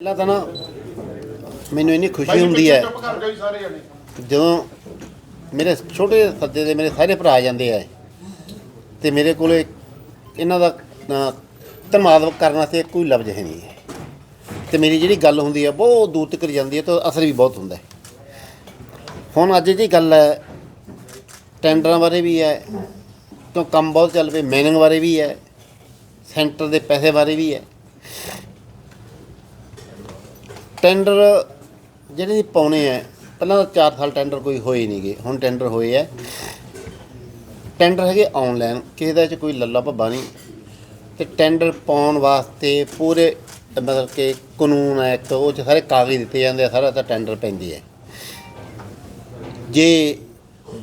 ਪਹਿਲਾਂ ਤਾਂ ਨਾ ਮੈਨੂੰ ਇੰਨੀ ਖੁਸ਼ੀ ਹੁੰਦੀ ਹੈ। ਜਦੋਂ ਮੇਰੇ ਛੋਟੇ ਸੱਦੇ ਦੇ ਮੇਰੇ ਸਾਰੇ ਭਰਾ ਜਾਂਦੇ ਆ ਤੇ ਮੇਰੇ ਕੋਲੇ ਇਹਨਾਂ ਦਾ ਧੰਨਵਾਦ ਕਰਨ ਵਾਸਤੇ ਕੋਈ ਲਫ਼ਜ਼ ਹੈ ਨਹੀਂ। ਤੇ ਮੇਰੀ ਜਿਹੜੀ ਗੱਲ ਹੁੰਦੀ ਹੈ ਬਹੁਤ ਦੂਰ ਤੱਕ ਜਾਂਦੀ ਹੈ ਤੇ ਅਸਰ ਵੀ ਬਹੁਤ ਹੁੰਦਾ ਹੁਣ ਅੱਜ ਦੀ ਗੱਲ ਹੈ ਟੈਂਡਰਾਂ ਬਾਰੇ ਵੀ ਹੈ ਕਿਉਂ ਕੰਮ ਬਹੁਤ ਚੱਲ ਪਏ ਮੈਨਿੰਗ ਬਾਰੇ ਵੀ ਹੈ ਸੈਂਟਰ ਦੇ ਪੈਸੇ ਬਾਰੇ ਵੀ ਹੈ। ਟੈਂਡਰ ਜਿਹੜੇ ਪਾਉਣੇ ਆ ਪਹਿਲਾਂ ਤਾਂ 4 ਸਾਲ ਟੈਂਡਰ ਕੋਈ ਹੋਏ ਨਹੀਂਗੇ ਹੁਣ ਟੈਂਡਰ ਹੋਏ ਆ। ਟੈਂਡਰ ਹੈਗੇ ਆਨਲਾਈਨ ਕਿਸੇ ਦਾ ਚ ਕੋਈ ਲੱਲਾ ਭੱਬਾ ਨਹੀਂ ਤੇ ਟੈਂਡਰ ਪਾਉਣ ਵਾਸਤੇ ਪੂਰੇ ਮਤਲਬ ਕਿ ਕਾਨੂੰਨ ਹੈ ਇੱਕ ਉਹ ਚ ਸਾਰੇ ਕਾਗਜ਼ ਦਿੱਤੇ ਜਾਂਦੇ ਆ ਸਾਰਾ ਤਾਂ ਟੈਂਡਰ ਪੈਂਦੇ ਹੈ ਜੇ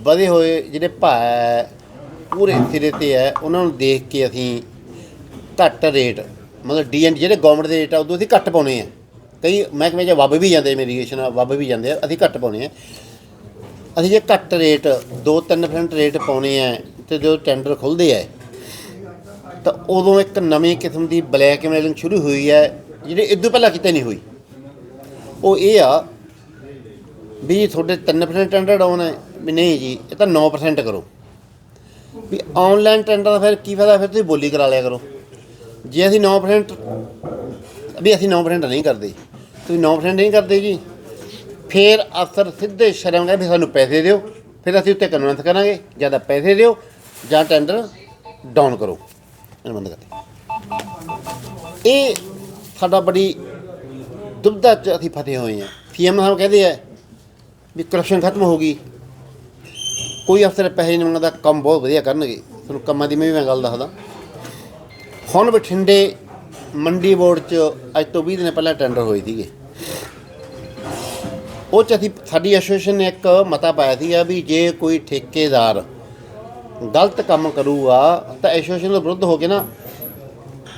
ਵਧੇ ਹੋਏ ਜਿਹੜੇ ਭਾਅ ਹੈ, ਪੂਰੇ ਸਿਰੇ ਤੇ ਹੈ ਉਹਨਾਂ ਨੂੰ ਦੇਖ ਕੇ ਅਸੀਂ ਘੱਟ ਰੇਟ ਮਤਲਬ ਡੀਐਨ ਜਿਹੜੇ ਗਵਰਨਮੈਂਟ ਦੇ ਰੇਟ ਆ ਉਦੋਂ ਅਸੀਂ ਘੱਟ ਪਾਉਣੇ ਆ। ਕਈ ਮਹਿਕਮੇ 'ਚ ਵੱਬ ਵੀ ਜਾਂਦੇ ਮੇਰੀਗੇਸ਼ਨ ਵੱਬ ਵੀ ਜਾਂਦੇ ਆ, ਅਸੀਂ ਘੱਟ ਪਾਉਣੇ ਆ। ਅਸੀਂ ਜੇ ਘੱਟ ਰੇਟ 2-3% ਰੇਟ ਪਾਉਣੇ ਆ ਤੇ ਜਦੋਂ ਟੈਂਡਰ ਖੁੱਲਦੇ ਆ, ਤਾਂ ਉਦੋਂ ਇੱਕ ਨਵੀਂ ਕਿਸਮ ਦੀ ਬਲੈਕਮੇਲਿੰਗ ਸ਼ੁਰੂ ਹੋਈ ਹੈ ਜਿਹੜੀ ਇਦੋਂ ਪਹਿਲਾਂ ਕਿਤੇ ਨਹੀਂ ਹੋਈ। ਉਹ ਇਹ ਆ ਵੀ ਤੁਹਾਡੇ 3% ਟੈਂਡਰ ਡਾਊਨ ਹੈ ਵੀ ਨਹੀਂ ਜੀ, ਇਹ ਤਾਂ 9% ਕਰੋ। ਵੀ ਆਨਲਾਈਨ ਟੈਂਡਰ ਦਾ ਫਿਰ ਕੀ ਫਾਇਦਾ, ਫਿਰ ਤੁਸੀਂ ਬੋਲੀ ਕਰਾ ਲਿਆ ਕਰੋ। ਜੇ ਅਸੀਂ 9% ਵੀ ਅਸੀਂ 9% ਨਹੀਂ ਕਰਦੇ ਤੁਸੀਂ 9% ਨਹੀਂ ਕਰਦੇ ਜੀ। ਫਿਰ ਅਫਸਰ ਸਿੱਧੇ ਸ਼ਰਮ ਕਹਿੰਦੇ ਵੀ ਸਾਨੂੰ ਪੈਸੇ ਦਿਓ। ਫਿਰ ਅਸੀਂ ਉੱਤੇ ਕਨਵੈਂਸ ਕਰਾਂਗੇ ਜਾਂ ਤਾਂ ਪੈਸੇ ਦਿਓ ਜਾਂ ਟੈਂਡਰ ਡਾਊਨ ਕਰੋ। ਇਹਨੂੰ ਬੰਦ ਕਰ ਇਹ ਸਾਡਾ ਬੜੀ ਦੁਬਦਾ ਚ ਅਸੀਂ ਫਸੇ ਹੋਏ ਹਾਂ। ਸੀਐਮ ਸਾਹਿਬ ਕਹਿੰਦੇ ਆ ਵੀ ਕਰਪਸ਼ਨ ਖਤਮ ਹੋ ਗਈ। ਕੋਈ ਅਫਸਰ ਪੈਸੇ ਨਹੀਂ ਮੰਗਦਾ, ਕੰਮ ਬਹੁਤ ਵਧੀਆ ਕਰਨਗੇ। ਤੁਹਾਨੂੰ ਕੰਮਾਂ ਦੀ ਮੈਂ ਵੀ ਮੈਂ ਗੱਲ ਦੱਸਦਾ। ਹੁਣ ਬਠਿੰਡੇ ਮੰਡੀ ਬੋਰਡ 'ਚ ਅੱਜ ਤੋਂ 20 ਦਿਨ ਪਹਿਲਾਂ ਟੈਂਡਰ ਹੋਏ ਸੀਗੇ। ਉਹ 'ਚ ਅਸੀਂ, ਸਾਡੀ ਐਸੋਸੀਏਸ਼ਨ ਨੇ ਇੱਕ ਮਤਾ ਪਾਇਆ ਸੀਗਾ ਵੀ ਜੇ ਕੋਈ ਠੇਕੇਦਾਰ ਗਲਤ ਕੰਮ ਕਰੂਗਾ, ਤਾਂ ਐਸੋਸੀਏਸ਼ਨ ਦੇ ਵਿਰੁੱਧ ਹੋ ਕੇ ਨਾ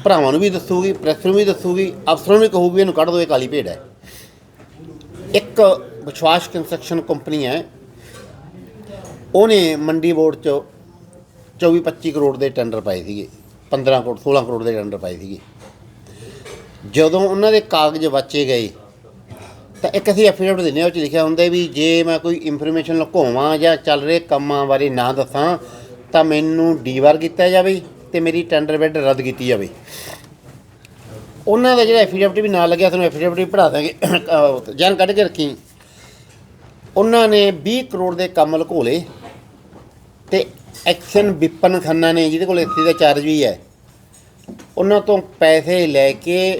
ਭਰਾਵਾਂ ਨੂੰ ਵੀ ਦੱਸੂਗੀ ਪ੍ਰੈਸ ਨੂੰ ਵੀ ਦੱਸੂਗੀ, ਅਫਸਰਾਂ ਨੂੰ ਵੀ ਕਹੂਗੀ, ਇਹਨੂੰ ਕੱਢ ਦਿਓ ਇਹ ਕਾਲੀ ਭੇਡ ਹੈ। ਇੱਕ ਵਿਸ਼ਵਾਸ ਕੰਸਟਰਕਸ਼ਨ ਕੰਪਨੀ ਹੈ। ਉਹਨੇ ਮੰਡੀ ਬੋਰਡ 'ਚ 24 25 ਕਰੋੜ ਦੇ ਟੈਂਡਰ ਪਾਏ ਸੀਗੇ 15 ਕਰੋੜ 16 ਕਰੋੜ ਦੇ ਟੈਂਡਰ ਪਾਏ ਸੀਗੇ। ਜਦੋਂ ਉਹਨਾਂ ਦੇ ਕਾਗਜ਼ ਬਚੇ ਗਏ, ਤਾਂ ਇੱਕ ਅਸੀਂ ਐਫੀਡੇਵਿਟ ਦਿੰਦੇ ਹਾਂ, ਉਹ 'ਚ ਲਿਖਿਆ ਹੁੰਦਾ ਵੀ ਜੇ ਮੈਂ ਕੋਈ ਇਨਫੋਰਮੇਸ਼ਨ ਲੁਕਾਵਾਂ ਜਾਂ ਚੱਲ ਰਹੇ ਕੰਮਾਂ ਬਾਰੇ ਨਾ ਦੱਸਾਂ, ਤਾਂ ਮੈਨੂੰ ਡੀਵਾਰ ਕੀਤਾ ਜਾਵੇ ਤੇ ਮੇਰੀ ਟੈਂਡਰ ਬਿੱਡ ਰੱਦ ਕੀਤੀ ਜਾਵੇ। ਉਹਨਾਂ ਦਾ ਜਿਹੜਾ ਐਫੀਡੇਵਿਟ ਵੀ ਨਾਲ ਲੱਗਿਆ, ਤੁਹਾਨੂੰ ਐਫੀਡੇਵਿਟ ਵੀ ਪੜਾ ਦਾਂਗੇ। ਜਾਨ ਕੱਢ ਕੇ ਰੱਖੀ। ਉਹਨਾਂ ਨੇ 20 ਕਰੋੜ ਦੇ ਕੰਮ ਲੁਕੋਲੇ ਤੇ ਐਕਸ਼ਨ ਵਿਪਨ ਖੰਨਾ ਨੇ, ਜਿਹਦੇ ਕੋਲ ਇੱਥੇ ਦਾ ਚਾਰਜ ਵੀ ਹੈ, ਉਹਨਾਂ ਤੋਂ ਪੈਸੇ ਲੈ ਕੇ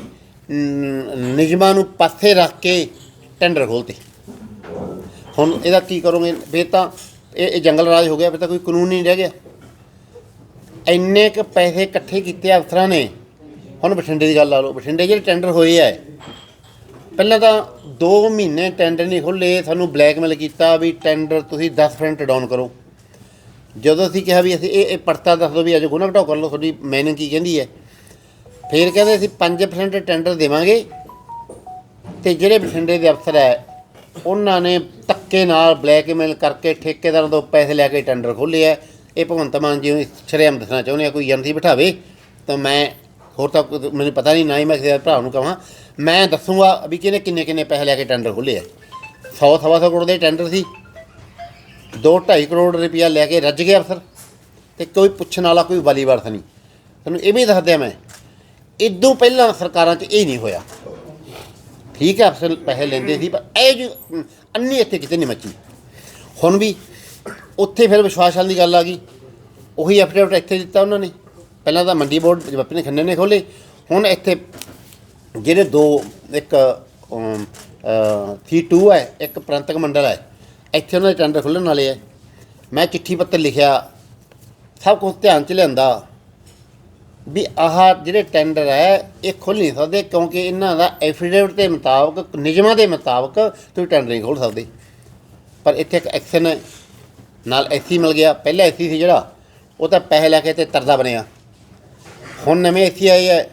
ਨਿਯਮਾਂ ਨੂੰ ਪਾਸੇ ਰੱਖ ਕੇ ਟੈਂਡਰ ਖੋਲਤੇ। ਹੁਣ ਇਹਦਾ ਕੀ ਕਰੋਗੇ? ਫਿਰ ਤਾਂ ਇਹ ਇਹ ਜੰਗਲ ਰਾਜ ਹੋ ਗਿਆ, ਫਿਰ ਤਾਂ ਕੋਈ ਕਾਨੂੰਨ ਨਹੀਂ ਰਹਿ ਗਿਆ। ਇੰਨੇ ਕ ਪੈਸੇ ਇਕੱਠੇ ਕੀਤੇ ਅਫਸਰਾਂ ਨੇ। ਹੁਣ ਬਠਿੰਡੇ ਦੀ ਗੱਲ ਲਾ ਲਓ। ਬਠਿੰਡੇ ਜਿਹੜੇ ਟੈਂਡਰ ਹੋਏ ਆ, ਪਹਿਲਾਂ ਤਾਂ 2 ਮਹੀਨੇ ਟੈਂਡਰ ਨਹੀਂ ਖੁੱਲੇ ਸਾਨੂੰ ਬਲੈਕਮੇਲ ਕੀਤਾ ਵੀ ਟੈਂਡਰ ਤੁਸੀਂ 10% ਡਾਊਨ ਕਰੋ। ਜਦੋਂ ਅਸੀਂ ਕਿਹਾ ਵੀ ਅਸੀਂ ਇਹ ਇਹ ਪੜਤਾ ਦੱਸ ਦਿਓ ਵੀ ਅੱਜ ਗੁਨਾ ਘਟਾਓ, ਕਰ ਲਓ। ਤੁਹਾਡੀ ਮੈਨਿੰਗ ਕੀ ਕਹਿੰਦੀ ਹੈ? ਫਿਰ ਕਹਿੰਦੇ ਅਸੀਂ 5% ਟੈਂਡਰ ਦੇਵਾਂਗੇ। ਤੇ ਜਿਹੜੇ ਬਠਿੰਡੇ ਦੇ ਅਫਸਰ ਹੈ, ਉਹਨਾਂ ਨੇ ਧੱਕੇ ਨਾਲ ਬਲੈਕਮੇਲ ਕਰਕੇ ਠੇਕੇਦਾਰਾਂ ਤੋਂ ਪੈਸੇ ਲੈ ਕੇ ਟੈਂਡਰ ਖੋਲ੍ਹੇ ਆ ਇਹ ਭਗਵੰਤ ਮਾਨ ਜੀ ਨੂੰ ਸ਼ਰੇਆਮ ਦੱਸਣਾ ਚਾਹੁੰਦੇ ਆ, ਕੋਈ ਜਨਤੀ ਬਿਠਾਵੇ, ਤਾਂ ਮੈਂ ਹੋਰ ਤਾਂ ਕੁਝ ਮੈਨੂੰ ਪਤਾ ਨਹੀਂ, ਨਾ ਹੀ ਮੈਂ ਕਿਸੇ ਭਰਾ ਨੂੰ ਕਹਾਂ। ਮੈਂ ਦੱਸੂਗਾ ਵੀ ਕਿਹਨੇ ਕਿੰਨੇ ਕਿੰਨੇ ਪੈਸੇ ਲੈ ਕੇ ਟੈਂਡਰ ਖੋਲ੍ਹੇ ਆ। 100 ਸਵਾ ਸੌ ਕਰੋੜ ਦੇ ਟੈਂਡਰ ਸੀ। 2.5 ਕਰੋੜ ਰੁਪਇਆ ਲੈ ਕੇ ਰੱਜ ਗਿਆ ਅਫਸਰ। ਤੇ ਕੋਈ ਪੁੱਛਣ ਵਾਲਾ, ਕੋਈ ਵਾਲੀ ਵਾਰਸ ਨਹੀਂ। ਤੁਹਾਨੂੰ ਇਹ ਵੀ ਦੱਸਦਿਆਂ ਮੈਂ ਇਦੋਂ ਪਹਿਲਾਂ ਸਰਕਾਰਾਂ 'ਚ ਇਹ ਨਹੀਂ ਹੋਇਆ। ਠੀਕ ਹੈ, ਅਫਸਰ ਪੈਸੇ ਲੈਂਦੇ ਸੀ, ਪਰ ਇਹ ਜੋ ਅੰਨੀ ਇੱਥੇ ਕਿਤੇ ਨਹੀਂ ਮੱਚੀ। ਹੁਣ ਵੀ ਉੱਥੇ ਫਿਰ ਵਿਸ਼ਵਾਸ ਵਾਲੀ ਦੀ ਗੱਲ ਆ ਗਈ। ਉਹੀ ਐਫੀਡੇਵਿਟ ਇੱਥੇ ਦਿੱਤਾ ਉਹਨਾਂ ਨੇ। ਪਹਿਲਾਂ ਤਾਂ ਮੰਡੀ ਬੋਰਡ ਜਵਾਪੀ ਨੇ, ਖੰਨੇ ਨੇ ਖੋਲੇ ਹੁਣ ਇੱਥੇ ਜਿਹੜੇ ਦੋ, ਇੱਕ ਥੀ 2 ਹੈ, ਇੱਕ ਪ੍ਰੰਤਕ ਮੰਡਲ ਹੈ। ਇੱਥੇ ਉਹਨਾਂ ਦੇ ਟੈਂਡਰ ਖੁੱਲ੍ਹਣ ਵਾਲੇ ਹੈ। ਮੈਂ ਚਿੱਠੀ ਪੱਤਰ ਲਿਖਿਆ, ਸਭ ਕੁਝ ਧਿਆਨ ਚ ਲਿਆਂਦਾ। ਵੀ ਆਹ ਜਿਹੜੇ ਟੈਂਡਰ ਹੈ, ਇਹ ਖੁੱਲ੍ਹ ਨਹੀਂ ਸਕਦੇ ਕਿਉਂਕਿ ਇਹਨਾਂ ਦਾ ਐਫੀਡੇਵਿਟ ਦੇ ਮੁਤਾਬਕ, ਨਿਯਮਾਂ ਦੇ ਮੁਤਾਬਕ ਤੁਸੀਂ ਟੈਂਡਰ ਨਹੀਂ ਖੋਲ੍ਹ ਸਕਦੇ। ਪਰ ਇੱਥੇ ਇੱਕ ਐਕਸ਼ਨ ਹੈ ਨਾਲ ਐਸੀ ਮਿਲ ਗਿਆ। ਪਹਿਲਾਂ ਐਸੀ ਸੀ ਜਿਹੜਾ, ਉਹ ਤਾਂ ਪੈਸੇ ਲੈ ਕੇ ਤੇ ਤਰਦਾ ਬਣਿਆ। ਹੁਣ ਨਵੇਂ ਐਸੀ ਆਏ ਹੈ।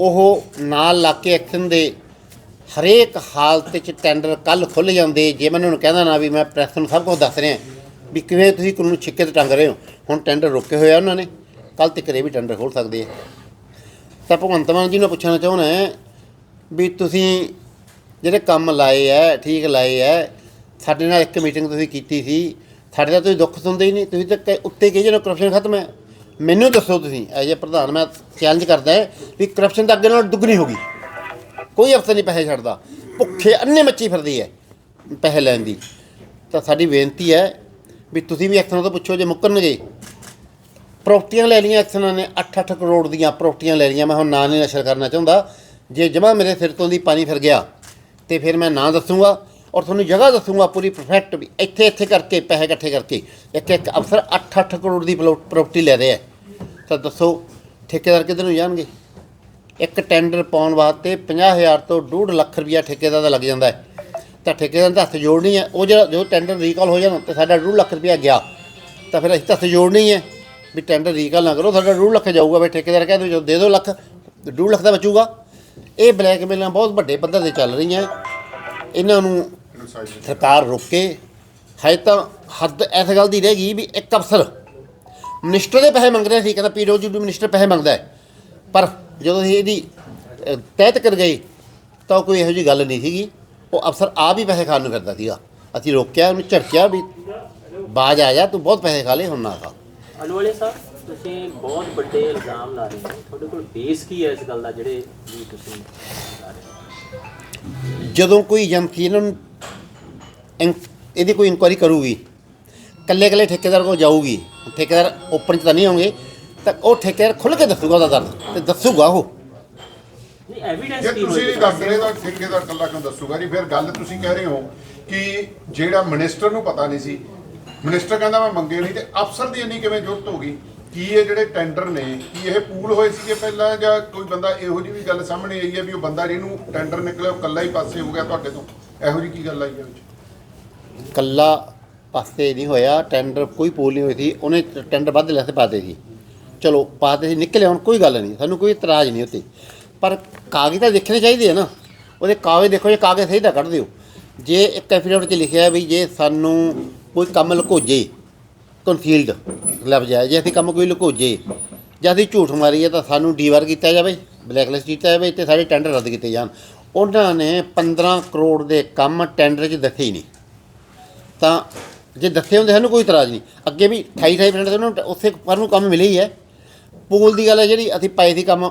ਉਹ ਨਾਲ ਲਾ ਕੇ ਐਕਸ਼ਨ ਦੇ ਹਰੇਕ ਹਾਲਤ 'ਚ ਟੈਂਡਰ ਕੱਲ ਖੁੱਲ ਜਾਂਦੇ। ਜੇ ਮੈਂ ਉਹਨਾਂ ਨੂੰ ਕਹਿੰਦਾ ਨਾ ਵੀ ਮੈਂ ਪ੍ਰੈਸ ਨੂੰ ਸਭ ਕੁਝ ਦੱਸ ਰਿਹਾ, ਵੀ ਕਿਵੇਂ ਤੁਸੀਂ ਕਾਨੂੰਨ ਛਿੱਕੇ ਤੇ ਟੰਗ ਰਹੇ ਹੋ? ਹੁਣ ਟੈਂਡਰ ਰੁਕੇ ਹੋਏ ਆ ਉਹਨਾਂ ਨੇ। ਕੱਲ ਤੱਕ ਇਹ ਵੀ ਟੈਂਡਰ ਖੋਲ ਸਕਦੇ ਆ। ਤਾਂ ਭਗਵੰਤ ਮਾਨ ਜੀ ਨੂੰ ਪੁੱਛਣਾ ਚਾਹੁੰਦਾ ਵੀ ਤੁਸੀਂ ਜਿਹੜੇ ਕੰਮ ਲਾਏ ਐ ਠੀਕ ਲਾਏ ਐ ਸਾਡੇ ਨਾਲ ਇੱਕ ਮੀਟਿੰਗ ਤੁਸੀਂ ਕੀਤੀ ਸੀ, ਸਾਡੇ ਦਾ ਤੁਸੀਂ ਦੁੱਖ ਸੁਣਦੇ ਹੀ ਨਹੀਂ, ਤੁਸੀਂ ਤਾਂ ਕਹਿ- ਉੱਤੇ ਕਹੀ ਜਨਾ ਕਰਪਸ਼ਨ ਖਤਮ ਹੈ। ਮੈਨੂੰ ਦੱਸੋ ਤੁਸੀਂ ਐਜ ਅ ਪ੍ਰਧਾਨ ਮੈਂ ਚੈਲੰਜ ਕਰਦਾ ਵੀ ਕਰਪਸ਼ਨ ਤਾਂ ਅੱਗੇ ਨਾਲ ਦੁੱਗਣੀ ਹੋ ਗਈ। ਕੋਈ ਅਫਸਰ ਨਹੀਂ ਪੈਸੇ ਛੱਡਦਾ। ਭੁੱਖੇ ਅੰਨੇ ਮੱਛੀ ਫਿਰਦੀ ਹੈ ਪੈਸੇ ਲੈਣ ਦੀ। ਤਾਂ ਸਾਡੀ ਬੇਨਤੀ ਹੈ ਵੀ ਤੁਸੀਂ ਵੀ ਅਫਸਰਾਂ ਤੋਂ ਪੁੱਛੋ, ਜੇ ਮੁੱਕਰਨਗੇ ਪ੍ਰੋਪਰਟੀਆਂ ਲੈ ਲਈਆਂ ਐਕਸ਼ਨਾਂ ਨੇ 8-8 ਕਰੋੜ ਦੀਆਂ ਪ੍ਰੋਪਰਟੀਆਂ ਲੈ ਲਈਆਂ। ਮੈਂ ਹੁਣ ਨਾਂ ਨਹੀਂ ਨਸ਼ਰ ਕਰਨਾ ਚਾਹੁੰਦਾ। ਜੇ ਜਮਾ ਮੇਰੇ ਸਿਰ ਤੋਂ ਦੀ ਪਾਣੀ ਫਿਰ ਗਿਆ, ਤੇ ਫਿਰ ਮੈਂ ਨਾਂ ਦੱਸੂਗਾ ਔਰ ਤੁਹਾਨੂੰ ਜਗ੍ਹਾ ਦੱਸੂਗਾ ਪੂਰੀ ਪਰਫੈਕਟ ਵੀ। ਇੱਥੇ ਇੱਥੇ ਕਰਕੇ, ਪੈਸੇ ਇਕੱਠੇ ਕਰਕੇ। ਇੱਕ ਇੱਕ ਅਫਸਰ 8-8 ਕਰੋੜ ਦੀ ਪ੍ਰੋਪਰਟੀ ਲੈ ਰਿਹਾ। ਹੈ। ਤਾਂ ਦੱਸੋ, ਠੇਕੇਦਾਰ ਕਿੱਧਰ ਨੂੰ ਜਾਣਗੇ? ਇੱਕ ਟੈਂਡਰ ਪਾਉਣ ਵਾਸਤੇ 50000 ਤੋਂ 2.5 ਲੱਖ ਰੁਪਇਆ ਠੇਕੇਦਾਰ ਦਾ ਲੱਗ ਜਾਂਦਾ ਹੈ। ਤਾਂ ਠੇਕੇਦਾਰ ਦਾ ਹੱਥ ਜੋੜਨੀ ਹੈ। ਉਹ ਜਿਹੜਾ, ਜੋ ਟੈਂਡਰ ਰੀਕਾਲ ਹੋ ਜਾਣਾ, ਤੇ ਸਾਡਾ 2.5 ਲੱਖ ਰੁਪਇਆ ਗਿਆ। ਤਾਂ ਫਿਰ ਅਸੀਂ ਤਾਂ ਹੱਥ ਜੋੜਨੀ ਹੈ। ਵੀ ਟੈਂਡਰ ਰੀਕਾਲ ਨਾ ਕਰੋ ਸਾਡਾ 2.5 ਲੱਖ ਜਾਊਗਾ ਵੀ ਠੇਕੇਦਾਰ ਕਹਿ ਦਿਓ ਦੇ ਦਿਓ ਲੱਖ 2.5 ਲੱਖ ਦਾ ਬਚੂਗਾ। ਇਹ ਬਲੈਕਮੇਲਾਂ ਬਹੁਤ ਵੱਡੇ ਪੱਧਰ ਤੇ ਚੱਲ ਰਹੀਆਂ। ਇਹਨਾਂ ਨੂੰ ਸਰਕਾਰ ਰੋਕੇ। ਹੈ ਤਾਂ ਹੱਦ ਇਸ ਗੱਲ ਦੀ ਰਹਿ ਗਈ ਵੀ ਇੱਕ ਅਫਸਰ ਮਿਨਿਸਟਰ ਦੇ ਪੈਸੇ ਮੰਗ ਰਿਹਾ ਸੀ, ਕਹਿੰਦਾ ਪੀਡਬਲਯੂਡੀ ਮਿਨਿਸਟਰ ਪੈਸੇ ਮੰਗਦਾ ਹੈ। ਪਰ ਜਦੋਂ ਅਸੀਂ ਇਹਦੀ ਤਹਿਤ ਕਰ ਗਏ, ਤਾਂ ਕੋਈ ਇਹੋ ਜਿਹੀ ਗੱਲ ਨਹੀਂ ਸੀਗੀ। ਉਹ ਅਫਸਰ ਆਪ ਹੀ ਪੈਸੇ ਖਾਣ ਨੂੰ ਫਿਰਦਾ ਸੀਗਾ। ਅਸੀਂ ਰੋਕਿਆ, ਉਹਨੂੰ ਝਟਕਿਆ ਵੀ, ਬਾਜ ਆ ਜਾ ਤੂੰ ਬਹੁਤ ਪੈਸੇ ਖਾ ਲਏ, ਹੁਣ ਨਾ ਖਾ। ਅਨੁਵਾਲੇ ਸਾਹਿਬ ਤੁਸੀਂ ਬਹੁਤ ਵੱਡੇ ਇਲਜ਼ਾਮ ਲਾ ਰਹੇ ਹੋ। ਤੁਹਾਡੇ ਕੋਲ ਬੇਸ ਕੀ ਹੈ ਇਸ ਗੱਲ ਦਾ ਜਿਹੜੇ ਵੀ ਤੁਸੀਂ ਲਾ ਰਹੇ ਹੋ? ਜਦੋਂ ਕੋਈ ਏਜੰਸੀ ਇਹਨਾਂ ਨੂੰ ਇਹਦੀ ਕੋਈ ਇਨਕੁਆਇਰੀ ਕਰੂਗੀ ਕੱਲੇ ਕੱਲੇ ਠੇਕੇਦਾਰ ਕੋਲ ਜਾਊਗੀ ਠੇਕੇਦਾਰ ਓਪਨ ਚ ਤਾਂ ਨਹੀਂ ਹੋਣਗੇ ਤਾਂ ਉਹ ਠੇਕੇਦਾਰ ਖੁੱਲ੍ਹ ਕੇ ਦੱਸੂਗਾ ਉਹਦਾ ਦਰਦ ਤੇ ਦੱਸੂਗਾ ਉਹ। ਨਹੀਂ ਐਵੀਡੈਂਸ ਜੇ ਕੀ ਤੁਸੀਂ ਨਹੀਂ ਦੱਸ ਰਹੇ ਤਾਂ ਠੇਕੇਦਾਰ ਕੱਲਾ ਕਿਉਂ ਦੱਸੂਗਾ ਜੀ ਫਿਰ ਗੱਲ ਤੁਸੀਂ ਕਹਿ ਰਹੇ ਹੋ ਕਿ ਜਿਹੜਾ ਮਿਨਿਸਟਰ ਨੂੰ ਪਤਾ ਨਹੀਂ ਸੀ ਮਿਨਿਸਟਰ ਕਹਿੰਦਾ ਮੈਂ ਮੰਗੇ ਨਹੀਂ ਤੇ ਅਫਸਰ ਦੀ ਇੰਨੀ ਕਿਵੇਂ ਜ਼ਰੂਰਤ ਹੋ ਗਈ? ਕੀ ਇਹ ਜਿਹੜੇ ਟੈਂਡਰ ਨੇ, ਕੀ ਇਹ ਪੂਲ ਹੋਏ ਸੀਗੇ ਪਹਿਲਾਂ ਜਾਂ ਕੋਈ ਬੰਦਾ ਇਹੋ ਜਿਹੀ ਵੀ ਗੱਲ ਸਾਹਮਣੇ ਆਈ ਹੈ ਵੀ ਉਹ ਬੰਦਾ ਜਿਹਨੂੰ ਟੈਂਡਰ ਨਿਕਲਿਆ, ਉਹ ਕੱਲਾ ਹੀ ਪਾਸੇ ਹੋ ਗਿਆ ਤੁਹਾਡੇ ਤੋਂ? ਇਹੋ ਜਿਹੀ ਕੀ ਗੱਲ ਆਈ ਹੈ ਵਿੱਚ ਕੱਲਾ ਪਾਸੇ ਨਹੀਂ ਹੋਇਆ ਟੈਂਡਰ ਕੋਈ ਪੂਲ ਨਹੀਂ ਹੋਈ ਸੀ, ਉਹਨੇ ਟੈਂਡਰ ਵੱਧ ਲੈਸੇ ਪਾਤੇ ਸੀ ਚਲੋ ਪਾਤੇ ਸੀ ਨਿਕਲੇ ਹੁਣ ਕੋਈ ਗੱਲ ਨਹੀਂ, ਸਾਨੂੰ ਕੋਈ ਇਤਰਾਜ਼ ਨਹੀਂ ਉੱਤੇ। ਪਰ ਕਾਗਜ਼ ਤਾਂ ਦੇਖਣੇ ਚਾਹੀਦੇ ਆ ਨਾ। ਉਹਦੇ ਕਾਗਜ਼ ਦੇਖੋ, ਜੇ ਕਾਗਜ਼ ਸਹੀ ਤਾਂ ਕੱਢ ਦਿਓ। ਜੇ ਇੱਕ ਐਫੀਡੇਵਿਟ 'ਚ ਲਿਖਿਆ ਵੀ ਜੇ ਸਾਨੂੰ ਕੋਈ ਕੰਮ ਲੁਕੋਜੇ ਕਨਸੀਲਡ ਲਫ਼ਜ਼ ਹੈ ਜੇ ਅਸੀਂ ਕੰਮ ਕੋਈ ਲੁਕੋਜੇ, ਜਾਂ ਅਸੀਂ ਝੂਠ ਮਾਰੀਏ ਤਾਂ ਸਾਨੂੰ ਡੀਵਾਰ ਕੀਤਾ ਜਾਵੇ ਬਲੈਕਲਿਸਟ ਕੀਤਾ ਜਾਵੇ ਤੇ ਸਾਡੇ ਟੈਂਡਰ ਰੱਦ ਕੀਤੇ ਜਾਣ। ਉਹਨਾਂ ਨੇ 15 ਕਰੋੜ ਦੇ ਕੰਮ ਟੈਂਡਰ 'ਚ ਦੱਸੇ ਹੀ ਨਹੀਂ। ਤਾਂ ਜੇ ਦੱਸੇ ਹੁੰਦੇ ਸਾਨੂੰ ਕੋਈ ਇਤਰਾਜ਼ ਨਹੀਂ। ਅੱਗੇ ਵੀ 28 28% ਉਹਨਾਂ ਨੂੰ ਉੱਥੇ ਪਰ ਨੂੰ ਕੰਮ ਮਿਲੇ ਹੀ ਹੈ। ਪੂਲ ਦੀ ਗੱਲ ਹੈ ਜਿਹੜੀ, ਅਸੀਂ ਪਏ ਸੀ ਕੰਮ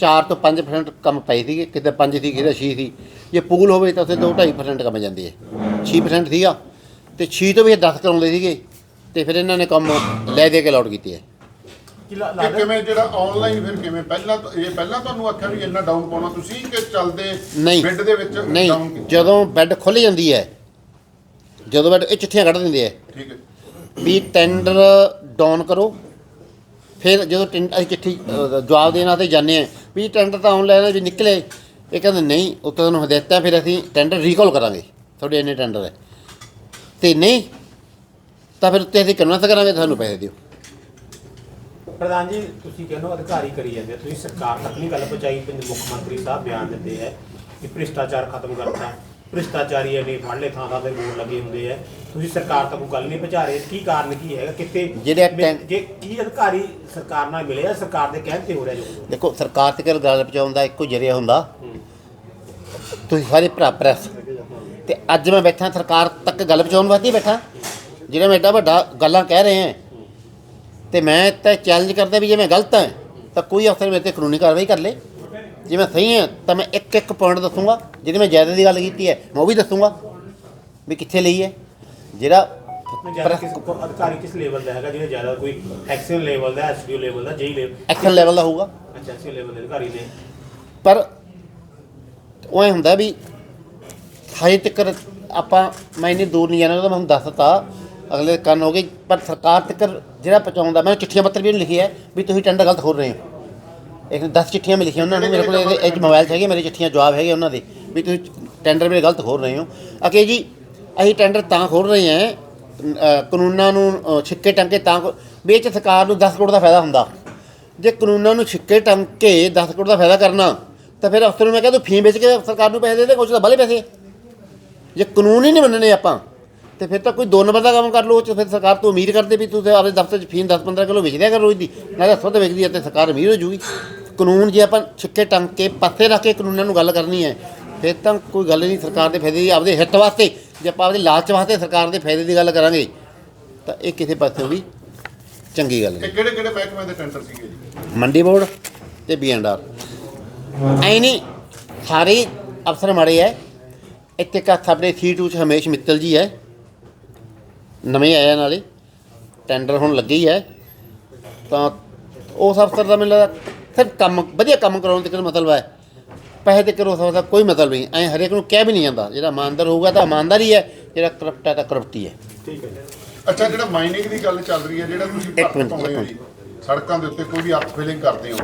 4 ਤੋਂ 5% ਕੰਮ ਪਏ ਸੀਗੇ, ਕਿਤੇ 5 ਸੀ, ਕਿਤੇ 6 ਸੀ। ਜੇ ਪੂਲ ਹੋਵੇ ਤਾਂ ਉੱਥੇ 2 2.5% ਕੰਮ ਜਾਂਦੀ ਹੈ 6% ਸੀਗਾ। ਤੇ 6 ਤੋਂ ਵੀ ਇਹ 10 ਕਰਾਉਂਦੇ ਸੀਗੇ ਤੇ ਫਿਰ ਇਹਨਾਂ ਨੇ ਕੰਮ ਲੈ ਦੇ ਕੇ ਲੋਟ ਕੀਤੇ ਹੈ। ਇਹ ਕਿਵੇਂ ਜਿਹੜਾ ਆਨਲਾਈਨ ਫਿਰ ਕਿਵੇਂ? ਪਹਿਲਾਂ ਤਾਂ- ਇਹ ਪਹਿਲਾਂ ਤੁਹਾਨੂੰ ਆਖਿਆ ਵੀ ਇੰਨਾ ਡਾਊਨ ਪਾਉਣਾ ਤੁਸੀਂ ਕਿ ਚੱਲਦੇ ਨਹੀਂ। ਬਿੱਡ ਦੇ ਵਿੱਚ ਨਹੀਂ down ਕੀਤਾ? ਜਦੋਂ ਬੈੱਡ ਖੁੱਲ ਜਾਂਦੀ ਹੈ ਜਦੋਂ ਬੈੱਡ ਇਹ ਚਿੱਠੀਆਂ ਕੱਢ ਦਿੰਦੇ ਹੈ। ਠੀਕ ਹੈ। ਵੀ ਟੈਂਡਰ ਡਾਊਨ ਕਰੋ ਫਿਰ ਜਦੋਂ ਟੈਂਡ- ਅਸੀਂ ਚਿੱਠੀ ਅਹ, ਜਵਾਬ ਦੇਣ ਵਾਸਤੇ ਜਾਂਦੇ ਆ ਵੀ ਟੈਂਡਰ ਤਾਂ ਆਨਲਾਈਨ ਹੈ ਵੀ ਨਿਕਲੇ ਇਹ ਕਹਿੰਦੇ ਨਹੀਂ ਉੱਤੇ ਤੁਹਾਨੂੰ ਹਦਾਇਤਾਂ ਫਿਰ ਅਸੀਂ ਟੈਂਡਰ ਰੀਕਾਲ ਕਰਾਂਗੇ ਤੁਹਾਡੇ ਇੰਨੇ ਟੈਂਡਰ ਹੈ। ਤੇ ਨਹੀਂ ਤਾਂ ਫਿਰ ਉੱਤੇ ਅਸੀਂ ਕਨਵਰਸ ਕਰਾਂਗੇ ਤੁਹਾਨੂੰ ਪੈਸੇ ਦਿਓ। ਪ੍ਰਧਾਨ ਜੀ ਤੁਸੀਂ ਕਹਿੰਦੇ ਹੋ ਅਧਿਕਾਰੀ ਕਰੀ ਜਾਂਦੇ ਹੋ। ਤੁਸੀਂ ਸਰਕਾਰ ਤੱਕ ਨਹੀਂ ਗੱਲ ਪਹੁੰਚਾਈ ਪਿੰਡ ਮੁੱਖ ਮੰਤਰੀ ਸਾਹਿਬ ਬਿਆਨ ਦਿੱਤੇ ਹੈ ਕਿ ਭ੍ਰਿਸ਼ਟਾਚਾਰ ਖਤਮ ਕਰਤਾ ਭ੍ਰਿਸ਼ਟਾਚਾਰੀ ਨੇ ਫੜ ਲਏ ਥਾਂ ਥਾਂ ਤੇ ਬੋਰਡ ਲੱਗੇ ਹੁੰਦੇ ਆ। ਤੁਸੀਂ ਸਰਕਾਰ ਤੱਕ ਗੱਲ ਨਹੀਂ ਪਹੁੰਚਾ ਰਹੇ ਕੀ ਕਾਰਨ ਕੀ ਹੈਗਾ? ਕਿਤੇ ਜਿਹੜੇ ਟੈਂ- ਜੇ ਕੀ ਅਧਿਕਾਰੀ ਸਰਕਾਰ ਨਾਲ ਮਿਲੇ ਆ ਸਰਕਾਰ ਦੇ ਕਹਿਣ ਤੇ ਹੋ ਰਿਹਾ ਜੋ? ਦੇਖੋ ਸਰਕਾਰ ਤੱਕ ਗੱਲ ਪਹੁੰਚਾਉਣ ਦਾ ਇੱਕੋ ਜਰੀਆ ਹੁੰਦਾ। ਤੁਸੀਂ ਸਾਰੇ ਭਰਾ ਪ੍ਰੈਸ ਤੇ ਅੱਜ ਮੈਂ ਬੈਠਾ ਸਰਕਾਰ ਤੱਕ ਗੱਲ ਪਹੁੰਚਾਉਣ ਵਾਸਤੇ ਬੈਠਾ। ਜਿਹੜਾ ਮੈਂ ਐਡਾ ਵੱਡਾ ਗੱਲਾਂ ਕਹਿ ਰਹੇ ਹਾਂ ਤੇ ਮੈਂ ਤਾਂ ਚੈਲੰਜ ਕਰਦਾ ਵੀ ਜੇ ਮੈਂ ਗਲਤ ਹਾਂ ਤਾਂ ਕੋਈ ਅਫਸਰ ਮੇਰੇ ਤੇ ਕਾਨੂੰਨੀ ਕਾਰਵਾਈ ਕਰ ਲੇ। ਜੇ ਮੈਂ ਸਹੀ ਹਾਂ ਤਾਂ ਮੈਂ ਇੱਕ ਇੱਕ ਪੁਆਇੰਟ ਦੱਸੂਗਾ। ਜਿਹਦੇ ਮੈਂ ਜਾਇਦਾਦ ਦੀ ਗੱਲ ਕੀਤੀ ਹੈ ਮੈਂ ਉਹ ਵੀ ਦੱਸੂਗਾ ਵੀ ਕਿੱਥੇ ਲਈ ਹੈ। ਜਿਹੜਾ ਅਧਿਕਾਰੀ ਕਿਸ ਲੈਵਲ ਦਾ ਹੈਗਾ ਜਿਹਨੇ ਜ਼ਿਆਦਾ ਕੋਈ ਐਕਸ਼ਨ ਲੈਵਲ ਦਾ ਐਸਡੀਓ ਲੈਵਲ ਦਾ ਜੇਈ ਲੈਵਲ ਐਕਸ਼ਨ ਲੈਵਲ ਦਾ ਹੋਊਗਾ। ਅੱਛਾ ਐਕਸ਼ਨ ਲੈਵਲ ਦੇ ਅਧਿਕਾਰੀ ਨੇ। ਪਰ ਉਹ ਹੁੰਦਾ ਵੀ ਹਜੇ ਤੱਕ ਆਪਾਂ ਮੈਂ ਇੰਨੀ ਦੂਰ ਨਹੀਂ ਜਾਣਾ ਉਹ ਤਾਂ ਮੈਂ ਤੁਹਾਨੂੰ ਦੱਸਤਾ ਅਗਲੇ ਕੰਨ ਹੋ ਗਏ ਪਰ ਸਰਕਾਰ ਤੱਕ ਜਿਹੜਾ ਪਹੁੰਚਾਉਂਦਾ ਮੈਂ ਚਿੱਠੀਆਂ ਪੱਤਰ ਵੀ ਉਹਨੂੰ ਲਿਖੀ ਹੈ ਵੀ ਤੁਸੀਂ ਟੈਂਡਰ ਗਲਤ ਖੋਲ ਰਹੇ ਹੋ। ਇੱਕ 10 ਚਿੱਠੀਆਂ ਮੈਂ ਲਿਖੀਆਂ ਉਹਨਾਂ ਨੇ ਮੇਰੇ ਕੋਲ ਇਹਦੇ ਇਹ 'ਚ ਮੋਬਾਈਲ 'ਚ ਹੈਗੇ ਮੇਰੇ ਚਿੱਠੀਆਂ ਜਵਾਬ ਹੈਗੇ ਉਹਨਾਂ ਦੇ ਵੀ ਤੁਸੀਂ ਟੈਂਡਰ ਮੇਰੇ ਗਲਤ ਖੋਲ ਰਹੇ ਹੋ। ਅਕੇ ਜੀ ਅਸੀਂ ਟੈਂਡਰ ਤਾਂ ਖੋਲ ਰਹੇ ਹਾਂ ਕਾਨੂੰਨਾਂ ਨੂੰ ਅ, ਛਿੱਕੇ ਟੰਗੇ ਤਾਂ ਖੋ- ਵੀ ਇਹ 'ਚ ਸਰਕਾਰ ਨੂੰ 10 ਕਰੋੜ ਦਾ ਫਾਇਦਾ ਹੁੰਦਾ। ਜੇ ਕਾਨੂੰਨਾਂ ਨੂੰ ਛਿੱਕੇ ਟੰਗ ਕੇ 10 ਕਰੋੜ ਦਾ ਫਾਇਦਾ ਕਰਨਾ ਤਾਂ ਫਿਰ ਅਫਸਰ ਨੂੰ ਮੈਂ ਕਹਿੰਦਾ ਫੀਮ ਵੇਚ ਕੇ ਸਰਕਾਰ ਨੂੰ ਪੈਸੇ ਦੇ ਦੇ ਕੁਛ ਤਾਂ ਬਾਲੇ ਪੈਸੇ। ਜੇ ਕਾਨੂੰਨ ਹੀ ਨਹੀਂ ਮੰਨਣੇ ਆਪਾਂ ਤੇ ਫਿਰ ਤਾਂ ਕੋਈ ਦੋ ਨੰਬਰ ਦਾ ਕੰਮ ਕਰ ਲਓ ਉਹ 'ਚ ਫਿਰ ਸਰਕਾਰ ਤੋਂ ਉਮੀਦ ਕਰਦੇ ਵੀ ਤੁਸੀਂ ਆਪਣੇ ਦਫ਼ਤਰ 'ਚ ਫੀਮ 10-15 ਕਿਲੋ ਵੇਚ ਦਿਆ ਕਰ ਰੋਜ਼ ਦੀ ਨਾਲੇ ਸੁੱਧ ਵੇਚਦੀ ਹੈ ਤੇ ਸਰਕਾਰ ਅਮੀਰ ਹੋ ਜੂਗੀ ਕਾਨੂੰਨ ਜੇ ਆਪਾਂ ਛਿੱਕੇ ਟੰਗ ਕੇ ਪਾਸੇ ਰੱਖ ਕੇ ਕਾਨੂੰਨਾਂ ਨੂੰ ਗੱਲ ਕਰਨੀ ਹੈ ਫਿਰ ਤਾਂ ਕੋਈ ਗੱਲ ਹੀ ਨਹੀਂ ਸਰਕਾਰ ਦੇ ਫਾਇਦੇ ਦੀ ਆਪਦੇ ਹਿੱਤ ਵਾਸਤੇ ਜੇ ਆਪਾਂ ਆਪਦੇ ਲਾਲਚ ਵਾਸਤੇ ਸਰਕਾਰ ਦੇ ਫਾਇਦੇ ਦੀ ਗੱਲ ਕਰਾਂਗੇ ਤਾਂ ਇਹ ਕਿਸੇ ਪਾਸਿਓਂ ਵੀ ਚੰਗੀ ਗੱਲ ਨਹੀਂ। ਕਿਹੜੇ ਕਿਹੜੇ ਮਹਿਕਮੇ ਦੇ ਟੈਂਡਰ ਸੀਗੇ ਜੀ? ਮੰਡੀ ਬੋਰਡ ਤੇ ਬੀਐਨਆਰ ਐ ਨਹੀਂ ਸਾਰੇ ਹੀ ਅਫਸਰ ਮਾੜੇ ਐ ਇੱਥੇ ਕਾ ਸਾਡੇ C2 ਚ ਹਮੇਸ਼ ਮਿੱਤਲ ਜੀ ਹੈ। ਨਵੇਂ ਆਇਆ ਨਾਲੇ। ਟੈਂਡਰ ਹੁਣ ਲੱਗੇ ਹੀ। ਹੈ ਤਾਂ ਉਸ ਅਫਸਰ ਦਾ ਮੈਨੂੰ ਲੱਗਦਾ ਸਿਰਫ ਕੰਮ ਵਧੀਆ ਕੰਮ ਕਰਾਉਣ ਕੋਈ ਮਤਲਬ ਹੈ। ਪੈਸੇ ਤੇ ਕਰੋ ਸਕਦਾ ਕੋਈ ਮਤਲਬ ਨਹੀਂ। ਐ ਹਰੇਕ ਨੂੰ ਕਹਿ ਵੀ ਨਹੀਂ ਜਾਂਦਾ। ਜਿਹੜਾ ਇਮਾਨਦਾਰ ਹੋਊਗਾ ਤਾਂ ਇਮਾਨਦਾਰ ਹੀ ਹੈ ਜਿਹੜਾ ਕਰਪਟ ਹੈ ਤਾਂ ਕਰਪਟ ਹੀ। ਹੈ ਠੀਕ ਹੈ ਅੱਛਾ ਜਿਹੜਾ ਮਾਈਨਿੰਗ ਦੀ ਗੱਲ ਚੱਲ ਰਹੀ ਹੈ ਜਿਹੜਾ ਤੁਸੀਂ ਇੱਕ ਮਿੰਟ, ਇੱਕ ਜੀ। ਸੜਕਾਂ ਦੇ ਉੱਤੇ ਕੋਈ ਵੀ ਅਰਥ ਫਿਲਿੰਗ ਕਰਦੇ ਹੋ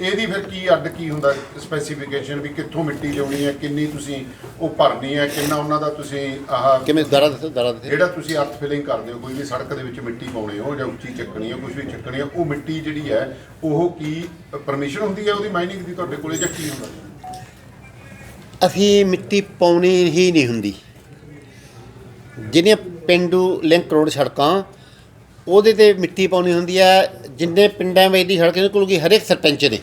ਇਹਦੀ ਫਿਰ ਕੀ ਅੱਡ ਕੀ ਹੁੰਦਾ ਸਪੈਸੀਫਿਕੇਸ਼ਨ ਵੀ ਕਿੱਥੋਂ ਮਿੱਟੀ ਲਿਆਉਣੀ ਹੈ ਕਿੰਨੀ ਤੁਸੀਂ ਉਹ ਭਰਨੀ ਹੈ ਕਿੰਨਾ ਉਹਨਾਂ ਦਾ ਤੁਸੀਂ ਆਹ ਕਿਵੇਂ ਦਰਾ ਦੱਸੋ ਦਰਾ ਦੱਸੋ ਜਿਹੜਾ ਤੁਸੀਂ ਅਰਥ ਫਿਲਿੰਗ ਕਰਦੇ ਹੋ ਕੋਈ ਵੀ ਸੜਕ ਦੇ ਵਿੱਚ ਮਿੱਟੀ ਪਾਉਣੇ ਹੋ ਜਾਂ ਉੱਚੀ ਚੱਕਣੀ ਹੈ ਕੁਝ ਵੀ ਚੱਕਣੀ ਹੈ ਉਹ ਮਿੱਟੀ ਜਿਹੜੀ ਹੈ ਉਹ ਕੀ ਪਰਮਿਸ਼ਨ ਹੁੰਦੀ ਹੈ ਉਹਦੀ ਮਾਈਨਿੰਗ ਦੀ ਤੁਹਾਡੇ ਕੋਲੇ ਜਾਂ ਕੀ ਹੁੰਦਾ? ਅਸੀਂ ਮਿੱਟੀ ਪਾਉਣੀ ਹੀ ਨਹੀਂ ਹੁੰਦੀ। ਜਿਹੜੀਆਂ ਪਿੰਡੂ ਲਿੰਕ ਰੋਡ ਸੜਕਾਂ ਉਹਦੇ ਤੇ ਮਿੱਟੀ ਪਾਉਣੀ ਹੁੰਦੀ ਆ ਜਿੰਨੇ ਪਿੰਡਾਂ ਵਿੱਚ ਦੀ ਸੜਕ ਨਿਕਲੂਗੀ ਹਰੇਕ ਸਰਪੰਚ ਨੇ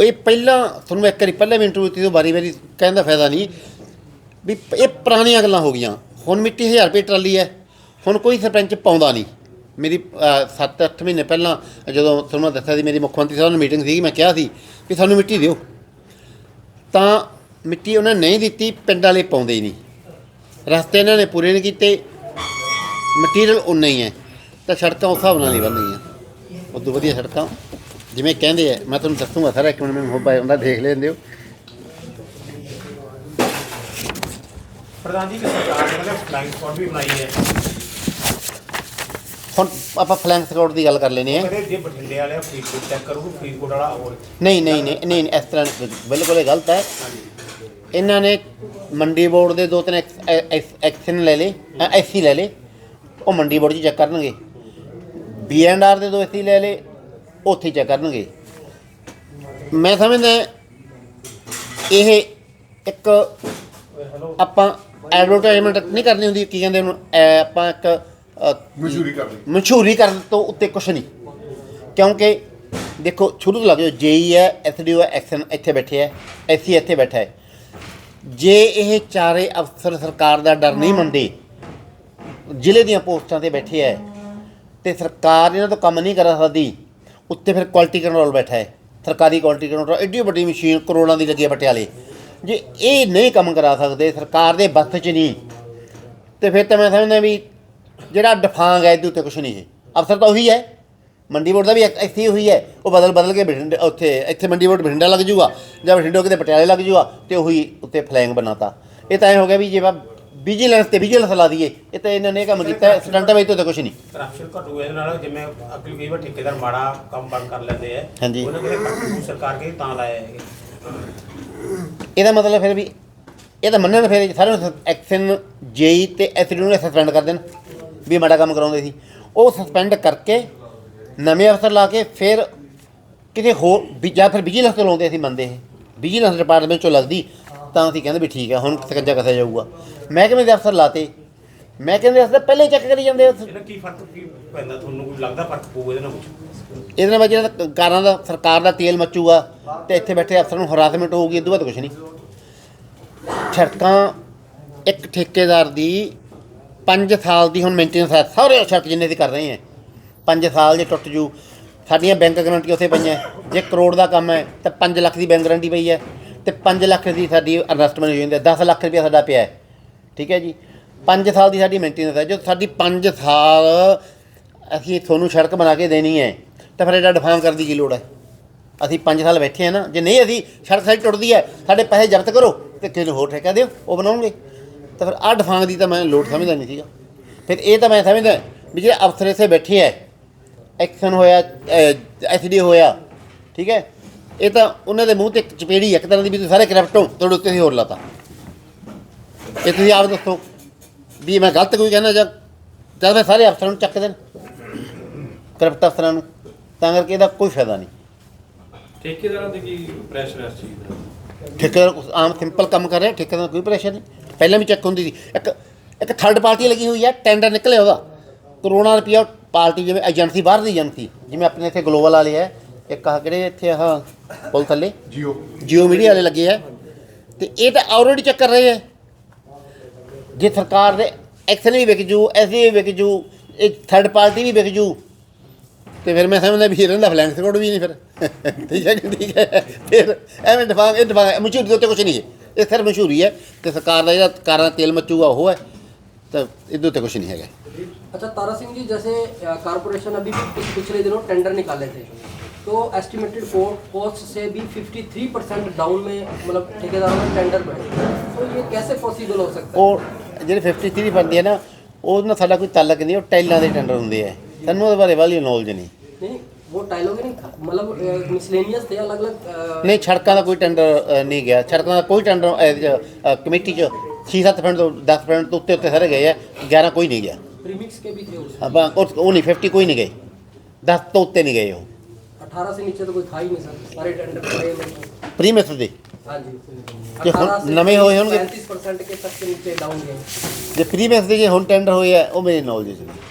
ਇਹ ਪਹਿਲਾਂ, ਤੁਹਾਨੂੰ ਇੱਕ ਵਾਰੀ ਪਹਿਲਾਂ ਵੀ ਇੰਟਰਵਿਊ ਦਿੱਤੀ ਤੋਂ ਵਾਰੀ ਵਾਰੀ ਕਹਿਣ ਦਾ ਫਾਇਦਾ ਨਹੀਂ। ਵੀ ਇਹ ਪੁਰਾਣੀਆਂ ਗੱਲਾਂ ਹੋ ਗਈਆਂ। ਹੁਣ ਮਿੱਟੀ 1000 ਰੁਪਏ ਟਰਾਲੀ ਹੈ। ਹੁਣ ਕੋਈ ਸਰਪੰਚ ਪਾਉਂਦਾ ਨਹੀਂ। ਮੇਰੀ 7-8 ਮਹੀਨੇ ਪਹਿਲਾਂ ਜਦੋਂ ਤੁਹਾਨੂੰ ਮੈਂ ਦੱਸਿਆ ਸੀ, ਮੇਰੀ ਮੁੱਖ ਮੰਤਰੀ ਸਾਹਿਬ ਨਾਲ ਮੀਟਿੰਗ ਸੀ ਮੈਂ ਕਿਹਾ ਸੀ ਵੀ ਸਾਨੂੰ ਮਿੱਟੀ ਦਿਓ। ਤਾਂ ਮਿੱਟੀ ਉਹਨਾਂ ਨੇ ਨਹੀਂ ਦਿੱਤੀ, ਪਿੰਡ ਵਾਲੇ ਪਾਉਂਦੇ ਹੀ ਨਹੀਂ। ਰਸਤੇ ਇਹਨਾਂ ਨੇ ਪੂਰੇ ਨਹੀਂ ਕੀਤੇ। ਮਟੀਰੀਅਲ ਉਨਾ ਹੀ ਹੈ। ਤਾਂ ਸੜਕਾਂ ਉਸ ਹਿਸਾਬ ਨਾਲ ਹੀ ਬਣਨੀਆਂ ਉਦੋਂ ਵਧੀਆ ਸੜਕਾਂ ਜਿਵੇਂ ਕਹਿੰਦੇ ਆ ਮੈਂ ਤੁਹਾਨੂੰ ਦੱਸੂਗਾ ਸਾਰਾ ਇੱਕ ਮਿੰਟ ਮੈਨੂੰ ਮੋਬਾਈਲ ਹੁੰਦਾ ਦੇਖ ਲੈਂਦੇ ਹੋ ਪ੍ਰਧਾਨ ਜੀ ਕਿ ਸਰਕਾਰ ਨੇ ਕਹਿੰਦੇ ਫਲਾਈਂਗ ਸਪੌਟ ਵੀ ਬਣਾਈ ਹੈ ਹੁਣ ਆਪਾਂ ਫਲੈਂਕ ਸਕਾਊਟ ਦੀ ਗੱਲ ਕਰ ਲੈਨੇ ਆ ਕਹਿੰਦੇ ਜੇ ਬਠਿੰਡੇ ਵਾਲੇ ਫਰੀਦਕੋਟ ਚੈੱਕ ਕਰੂਗੇ ਫਰੀਦਕੋਟ ਵਾਲਾ ਹੋਰ ਨਹੀਂ ਨਹੀਂ ਨਹੀਂ ਨਹੀਂ ਇਸ ਤਰ੍ਹਾਂ ਨਹੀਂ, ਬਿਲਕੁਲ ਇਹ ਗਲਤ ਹੈ ਇਹਨਾਂ ਨੇ ਮੰਡੀ ਬੋਰਡ ਦੇ ਦੋ ਤਿੰਨ ਐਕਸ- ਐ- ਐਕਸ- ਐਕਸ਼ਨ ਲੈ ਲੇ ਐਸਸੀ ਲੈ ਲੇ ਉਹ ਮੰਡੀ ਬੋਰਡ 'ਚ ਚੈੱਕ ਕਰਨਗੇ ਬੀਐਨਆਰ ਦੇ ਦੋ ਐਸਸੀ ਲੈ ਲੇ ਉੱਥੇ ਚੈੱਕ ਕਰਨਗੇ। ਮੈਂ ਸਮਝਦਾ ਇਹ ਇੱਕ ਆਪਾਂ ਐਡਵਰਟਾਈਜ਼ਮੈਂਟ ਨਹੀਂ ਕਰਨੀ ਹੁੰਦੀ ਕੀ ਕਹਿੰਦੇ ਉਹਨੂੰ ਐ ਆਪਾਂ ਇੱਕ ਅ, ਮਜ਼ਦੂਰੀ ਕਰਨੀ। ਮਸ਼ਹੂਰੀ ਕਰਨ ਤੋਂ ਉੱਤੇ ਕੁਛ ਨਹੀਂ। ਕਿਉਂਕਿ ਦੇਖੋ ਸ਼ੁਰੂ ਤੋਂ ਲੱਗ ਜਾਓ ਜੇਈ ਹੈ ਐਸਡੀਓ ਐਕਸ਼ਨ ਇੱਥੇ ਬੈਠੇ ਹੈ ਐਸਸੀ ਇੱਥੇ ਬੈਠਾ ਹੈ। ਜੇ ਇਹ ਚਾਰੇ ਅਫਸਰ ਸਰਕਾਰ ਦਾ ਡਰ ਨਹੀਂ ਮੰਨਦੇ ਜ਼ਿਲ੍ਹੇ ਦੀਆਂ ਪੋਸਟਾਂ ਤੇ ਬੈਠੇ ਹੈ ਤੇ ਸਰਕਾਰ ਇਹਨਾਂ ਤੋਂ ਕੰਮ ਨਹੀਂ ਕਰਾ ਸਕਦੀ, ਉੱਤੇ ਫਿਰ ਕੁਆਲਿਟੀ ਕੰਟਰੋਲ ਬੈਠਾ ਹੈ, ਸਰਕਾਰੀ ਕੁਆਲਿਟੀ ਕੰਟਰੋਲ ਐਡੀ ਵੱਡੀ ਮਸ਼ੀਨ ਕਰੋੜਾਂ ਦੀ ਲੱਗੀ ਹੈ ਪਟਿਆਲੇ। ਜੇ ਇਹ ਨਹੀਂ ਕੰਮ ਕਰਾ ਸਕਦੇ, ਸਰਕਾਰ ਦੇ ਬੱਸ 'ਚ ਨਹੀਂ। ਤੇ ਫਿਰ ਤਾਂ ਮੈਂ ਸਮਝਦਾ ਵੀ ਜਿਹੜਾ ਡਿਫਾਂਗ ਹੈ ਇਹਦੇ ਉੱਤੇ ਕੁਛ ਨਹੀਂ ਹੈ। ਅਫਸਰ ਤਾਂ ਉਹੀ ਹੈ, ਮੰਡੀ ਬੋਰਡ ਦਾ ਵੀ ਇੱਕ ਇੱਥੇ ਹੀ ਹੋਈ ਹੈ, ਉਹ ਬਦਲ ਬਦਲ ਕੇ ਬਠਿੰਡੇ, ਉੱਥੇ ਇੱਥੇ ਮੰਡੀ ਬੋਰਡ ਬਠਿੰਡਾ ਲੱਗ ਜੂਗਾ ਜਾਂ ਬਠਿੰਡੇ ਕਿਤੇ ਪਟਿਆਲੇ ਲੱਗ ਜੂਗਾ ਤੇ ਉਹੀ ਉੱਤੇ ਫਲੈਂਗ ਬਣਾਤਾ। ਇਹ ਤਾਂ ਐ ਹੋ ਗਿਆ ਵੀ ਜੇ ਵਿਜੀਲੈਂਸ ਤੇ ਵਿਜੀਲੈਂਸ ਲਾ ਦਈਏ। ਇਹ ਤਾਂ ਇਹਨਾਂ ਨੇ ਇਹ ਕੰਮ ਕੀਤਾ ਸਟੰਟਾਂ ਵਿੱਚ ਤਾਂ ਕੁਛ ਨਹੀਂ। ਕਰਪਸ਼ਨ ਘਟੂ ਇਹਦੇ ਨਾਲ ਜਿਵੇਂ ਅਕਲ ਕਈ ਵਾਰ ਠੇਕੇਦਾਰ ਮਾੜਾ ਕੰਮ ਬੰਦ ਕਰ ਲੈਂਦੇ ਆ। ਹਾਂਜੀ। ਉਹਨਾਂ ਕਿਹੜੇ ਘੱਟੂ ਸਰਕਾਰ ਕੇ ਤਾਂ ਲਾਇਆ ਇਹਦਾ ਮਤਲਬ ਫਿਰ ਵੀ ਇਹ ਤਾਂ ਮੰਨਣ ਫਿਰ ਸਾਰਿਆਂ ਨੂੰ ਐਕਸ਼ਨ ਜੇਈ ਤੇ ਐਸਡੀ ਨੂੰ ਸਸਪੈਂਡ ਕਰ ਦੇਣ ਵੀ ਮਾੜਾ ਕੰਮ ਕਰਾਉਂਦੇ ਸੀ। ਉਹ ਸਸਪੈਂਡ ਕਰਕੇ ਨਵੇਂ ਅਫਸਰ ਲਾ ਕੇ ਫਿਰ ਕਿਤੇ ਹੋਰ ਵੀ ਜਾਂ ਫਿਰ ਵਿਜੀਲੈਂਸ ਤੋਂ ਲਾਉਂਦੇ ਅਸੀਂ ਮੰਨਦੇ ਇਹ। ਵਿਜੀਲੈਂਸ ਡਿਪਾਰਟਮੈਂਟ ਚੋਂ ਲੱਗਦੀ ਤਾਂ ਅਸੀਂ ਕਹਿੰਦੇ ਵੀ ਠੀਕ ਹੈ ਹੁਣ ਸਕੰਜਾ ਕਸਿਆ ਜਾਊਗਾ। ਮਹਿਕਮੇ ਦੇ ਅਫਸਰ ਲਾਤੇ? ਮਹਿਕਮੇ ਦੇ ਅਫਸਰ? ਪਹਿਲੇ ਚੈੱਕ ਕਰੀ ਜਾਂਦੇ ਇਹਦਾ ਕੀ ਫ਼ਰਕ ਕੀ ਪੈਂਦਾ? ਤੁਹਾਨੂੰ ਕੋਈ ਲੱਗਦਾ ਫ਼ਰਕ ਪਊ ਇਹਦੇ ਨਾਲ ਕੁਝ ਇਹਦੇ ਨਾਲ ਜਿਹੜਾ ਤਾਂ ਕਾਰਾਂ ਦਾ ਸਰਕਾਰ ਦਾ ਤੇਲ ਮੱਚੂਗਾ ਤੇ ਇੱਥੇ ਬੈਠੇ ਅਫਸਰਾਂ ਨੂੰ ਹਰਾਸਮੈਂਟ ਹੋਊਗੀ ਇਹ ਤੋਂ ਬਾਅਦ ਕੁਝ ਨਹੀਂ। ਸੜਕਾਂ ਇੱਕ ਠੇਕੇਦਾਰ ਦੀ 5 ਸਾਲ ਦੀ ਹੁਣ ਮੇਨਟੇਨੈਂਸ ਹੈ। ਸਾਰੇ ਸੜਕ ਜਿੰਨੇ ਦੀ ਕਰ ਰਹੇ ਹੈ। 5 ਸਾਲ ਜੇ ਟੁੱਟ ਜੂ ਸਾਡੀਆਂ ਬੈਂਕ ਗਰੰਟੀ ਉੱਥੇ ਪਈਆਂ। ਜੇ ਕਰੋੜ ਦਾ ਕੰਮ ਹੈ ਤਾਂ 5 ਲੱਖ ਦੀ ਬੈਂਕ ਗਰੰਟੀ ਪਈ ਹੈ। ਤੇ 5 ਲੱਖ ਦੀ ਸਾਡੀ ਇਨਵੈਸਟਮੈਂਟ ਹੋ ਜਾਂਦੀ ਹੈ। 10 ਲੱਖ ਰੁਪਇਆ ਸਾਡਾ ਪਿਆ ਹੈ। ਠੀਕ ਹੈ ਜੀ। 5 ਸਾਲ ਦੀ ਸਾਡੀ ਮੇਨਟੇਨੈਂਸ ਹੈ। ਜੋ ਸਾਡੀ 5 ਸਾਲ ਅਸੀਂ ਤੁਹਾਨੂੰ ਸੜਕ ਬਣਾ ਕੇ ਦੇਣੀ ਹੈ, ਤਾਂ ਫਿਰ ਇਹਦਾ ਡਿਫਾਮ ਕਰਨ ਦੀ ਕੀ ਲੋੜ ਹੈ? ਅਸੀਂ 5 ਸਾਲ ਬੈਠੇ ਆ ਨਾ। ਜੇ ਨਹੀਂ ਅਸੀਂ ਸੜਕ ਸਾਡੀ ਟੁੱਟਦੀ ਹੈ, ਸਾਡੇ ਪੈਸੇ ਜ਼ਬਤ ਕਰੋ ਤੇ ਕਿਸੇ ਨੂੰ ਹੋਰ ਠੇਕਾ ਦਿਓ, ਉਹ ਬਣਾਉਣਗੇ। ਤਾਂ ਫਿਰ ਆਹ ਡਿਫਾਂਗ ਦੀ ਤਾਂ ਮੈਂ ਲੋੜ ਸਮਝਦਾ ਨਹੀਂ ਸੀਗਾ। ਫਿਰ ਇਹ ਤਾਂ ਮੈਂ ਸਮਝਦਾ ਵੀ ਜਿਹੜੇ ਅਫਸਰ ਇੱਥੇ ਬੈਠੇ ਹੈ ਐਕਸ਼ਨ ਹੋਇਆ ਐਸਡੀ ਹੋਇਆ, ਠੀਕ ਹੈ। ਇਹ ਤਾਂ ਉਹਨਾਂ ਦੇ ਮੂੰਹ ਤੇ ਇੱਕ ਚਪੇੜੀ ਇੱਕ ਤਰ੍ਹਾਂ ਦੀ ਵੀ ਤੁਸੀਂ ਸਾਰੇ ਕਰਪਟ ਹੋ ਤੁਹਾਡੇ ਉੱਤੇ ਹੀ ਹੋਰ ਲਾਤਾ। ਇਹ ਤੁਸੀਂ ਆਪ ਦੱਸੋ ਵੀ ਮੈਂ ਗਲਤ ਕੋਈ ਕਹਿਣਾ ਜਾਂ ਜਦ ਮੈਂ ਸਾਰੇ ਅਫਸਰਾਂ ਨੂੰ ਚੱਕ ਦੇਣ ਕਰਪਟ ਅਫਸਰਾਂ ਨੂੰ ਤਾਂ ਕਰਕੇ ਇਹਦਾ ਕੋਈ ਫਾਇਦਾ ਨਹੀਂ। ਠੇਕੇਦਾਰਾਂ ਤੇ ਕੀ ਪ੍ਰੈਸ਼ਰ ਹੈ ਇਸ ਚੀਜ਼ ਦਾ? ਠੇਕੇਦਾਰ ਕੁਛ ਆਮ ਸਿੰਪਲ ਕੰਮ ਕਰ ਰਿਹਾ ਠੇਕੇਦਾਰ ਦਾ ਕੋਈ ਪ੍ਰੈਸ਼ਰ ਨਹੀਂ। ਪਹਿਲਾਂ ਵੀ ਚੈੱਕ ਹੁੰਦੀ ਸੀ। ਇੱਕ ਇੱਕ ਥਰਡ ਪਾਰਟੀ ਲੱਗੀ ਹੋਈ ਹੈ ਟੈਂਡਰ ਨਿਕਲਿਆ ਉਹਦਾ। ਕਰੋੜਾਂ ਰੁਪਇਆ ਪਾਰਟੀ ਜਿਵੇਂ ਏਜੰਸੀ ਬਾਹਰ ਦੀ ਏਜੰਸੀ ਜਿਵੇਂ ਆਪਣੇ ਇੱਥੇ ਗਲੋਬਲ ਵਾਲੇ ਹੈ ਇੱਕ ਆਹ ਕਿਹੜੇ ਇੱਥੇ ਆਹ ਪੁਲ ਥੱਲੇ? ਜੀਓ। ਜੀਓ ਮੀਡੀਆ ਵਾਲੇ ਲੱਗੇ ਆ। ਤੇ ਇਹ ਤਾਂ ਆਲਰੇਡੀ ਚੱਕ ਕਰ ਰਹੇ ਆ। ਜੇ ਸਰਕਾਰ ਦੇ ਐਕਸ਼ਨ ਵੀ ਵਿਕ ਜੂ ਐਸੀ ਵੀ ਵਿਕ ਜੂ ਇਹ ਥਰਡ ਪਾਰਟੀ ਵੀ ਵਿਕ ਜੂ ਤੇ ਫਿਰ ਮੈਂ ਸਮਝਦਾ ਵੀ ਇਹਨਾਂ ਦਾ ਫਲੈਂਸ ਕੋਡ ਵੀ ਨਹੀਂ ਫਿਰ ਠੀਕ ਹੈ ਕਿ ਠੀਕ ਹੈ ਫਿਰ ਐਵੇਂ ਦਫਾਂ ਇਹ ਦਫਾਂ ਮਸ਼ਹੂਰੀ ਦੇ ਉੱਤੇ ਕੁਝ ਨਹੀਂ ਹੈ ਇਹ ਸਿਰ ਮਸ਼ਹੂਰੀ ਹੈ ਤੇ ਸਰਕਾਰ ਦਾ ਜਿਹੜਾ ਕਾਰਾਂ ਤੇਲ ਮਚੂਗਾ ਉਹ ਹੈ ਤਾਂ ਇਹਦੇ ਉੱਤੇ ਕੁਝ ਨਹੀਂ ਹੈਗਾ अच्छा तारा सिंह जी जैसे अ, कारपोरेशन अभी भी पिछ- पिछले दिनों टेंडर निकाले थे तो एस्टिमेटेड कॉस्ट से भी 53 परसेंट डाउन में मतलब ठेकेदारों ने टेंडर बढ़े तो ये कैसे पॉसिबल हो सकता है ਉਹ ਜਿਹੜੇ 53 ਬਣਦੀ ਹੈ ਨਾ ਉਹਦੇ ਨਾਲ ਸਾਡਾ ਕੋਈ ਤਾਲਕ ਨਹੀਂ ਉਹ ਟਾਈਲਾਂ ਦੇ ਟੈਂਡਰ ਹੁੰਦੇ ਆ। ਸਾਨੂੰ ਉਹਦੇ ਬਾਰੇ ਵਾਲੀ ਨੌਲੇਜ ਨਹੀਂ। ਨਹੀਂ ਉਹ ਟਾਈਲੋਂ ਨਹੀਂ ਮਤਲਬ ਮਿਸਲੇਨੀਅਸ ਤੇ ਅਲੱਗ-ਅਲੱਗ ਨਹੀਂ ਛੜਕਾਂ ਦਾ ਕੋਈ ਟੈਂਡਰ ਨਹੀਂ ਗਿਆ। ਛੜਕਾਂ ਦਾ ਕੋਈ ਟੈਂਡਰ ਕਮੇਟੀ 'ਚ 6-7 ਪਿੰਡ ਤੋਂ 10 ਪਿੰਡ ਤੋਂ ਉੱਤੇ ਉੱਤੇ ਸਾਰੇ ਗਏ ਆ 11 ਕੋਈ ਨਹੀਂ ਗਿਆ। ਪ੍ਰੀਮਿਕਸ ਕੇ ਵੀ ਥੇ ਉਹ ਨਹੀਂ 50 ਕੋਈ ਨਹੀਂ ਗਏ। 10 ਤੋਂ ਉੱਤੇ ਨਹੀਂ ਗਏ ਉਹ। 18 ਸੇ ਨੀਚੇ ਤਾਂ ਕੋਈ ਥਾ ਹੀ ਨਹੀਂ ਸਰ ਸਾਰੇ ਟੈਂਡਰ ਪਏ ਹੋਏ ਨੇ। ਪ੍ਰੀਮਿਕਸ ਦੇ? ਹਾਂਜੀ ਤੇ ਹੁਣ 18 ਸੇ ਨਵੇਂ ਹੋਏ ਹੋਣਗੇ? 35% ਕੇ ਤੱਕ ਸੇ ਨੀਚੇ ਡਾਊਨ ਗਏ। ਜੇ ਪ੍ਰੀਮਿਕਸ ਦੇ ਜੇ ਹੁਣ ਟੈਂਡਰ ਹੋਏ ਆ ਉਹ ਮੇਰੇ ਨੌਲੇਜ 'ਚ ਨਹੀਂ